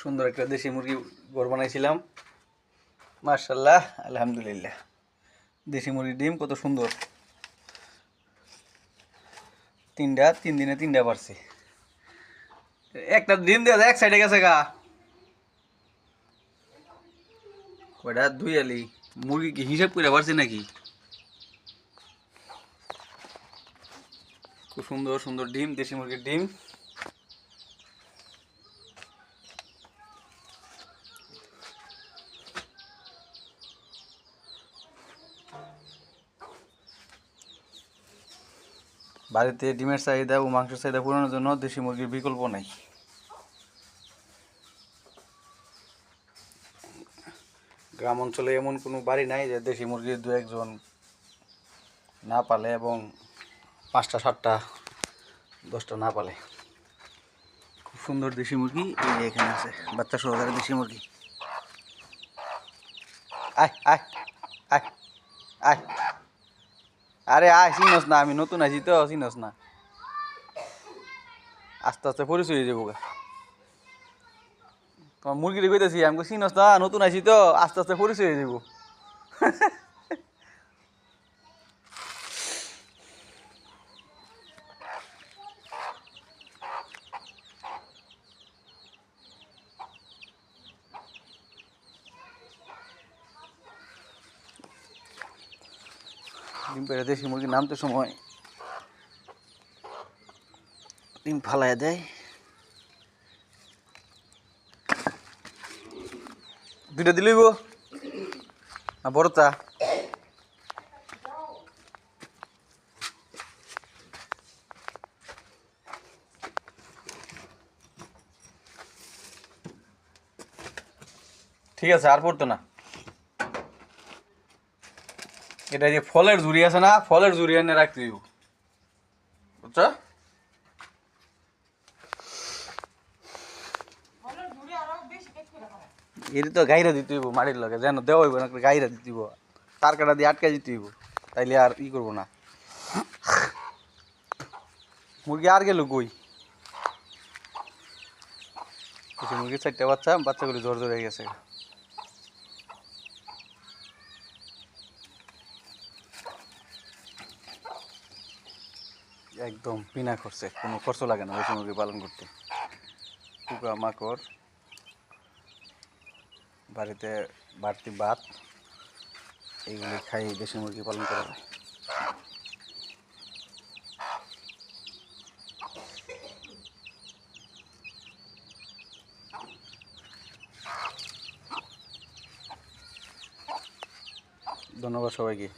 সুন্দর একটা দেশি মুরগি ঘর বানাইছিলাম। মার্শাল্লাহ আলহামদুলিল্লাহ। দেশি মুরগির ডিম কত সুন্দর। তিনটা, তিন দিনে তিনটা পারছি একটা ডিম দেওয়া এক সাইডে গেছে গা। কয়টা? দুই আলি। মুরগি কি হিসাব করে পারছি নাকি? খুব সুন্দর সুন্দর ডিম, দেশি মুরগির ডিম। বাড়িতে ডিমের চাহিদা ও মাংসের চাহিদা পূরণের জন্য দেশি মুরগির বিকল্প নাই। গ্রাম অঞ্চলে এমন কোনো বাড়ি নাই যে দেশি মুরগির দু একজন না পালে এবং পাঁচটা, সাতটা, দশটা না পালে। খুব সুন্দর দেশি মুরগি, এই যে এখানে আছে, বাচ্চা সহকারে দেশি মুরগি। আয় আয় আয় আয়। আরে আয়, চিনস না, আমি নতুন আছি তো, চিনস না আস্তে আস্তে পরিচয় হয়ে যাব। তোমার মুরগিটা কইতেছি, আমি চিনস না, নতুন আছি তো, আস্তে আস্তে পরিচয় হয়ে যাব ডিম পেড়ে দেশি মুরগি নামতে সময়। ডিম ফালায় দেয়। দুইটা দিলইব না, বড়টা? ঠিক আছে, আর পড়তো না। এটা যে ফলের ঝুড়ি আছে না, ফলের ঝুড়ি এনে রাখতে দিব বুঝছ? এটি তো গাইরা দিতে হইব মাটির লগে, যেন দেওয়া হইব না, গাইরা দিতে হইব। তার কাটা দিয়ে আটকে দিতে হইব, তাইলে আর ই করব না। মুরগি আর গেল কিছু মুরগির চারটে বাচ্চা, বাচ্চাগুলি জ্বর জ্বর হয়ে গেছে। একদম বিনা খরচে কোনো খরচ লাগে না দেশি মুরগি পালন করতে। পোকা মাকড়, বাড়িতে বাড়তি ভাত, এইগুলি খাই দেশি মুরগি পালন করা হয়। ধন্যবাদ সবাইকে।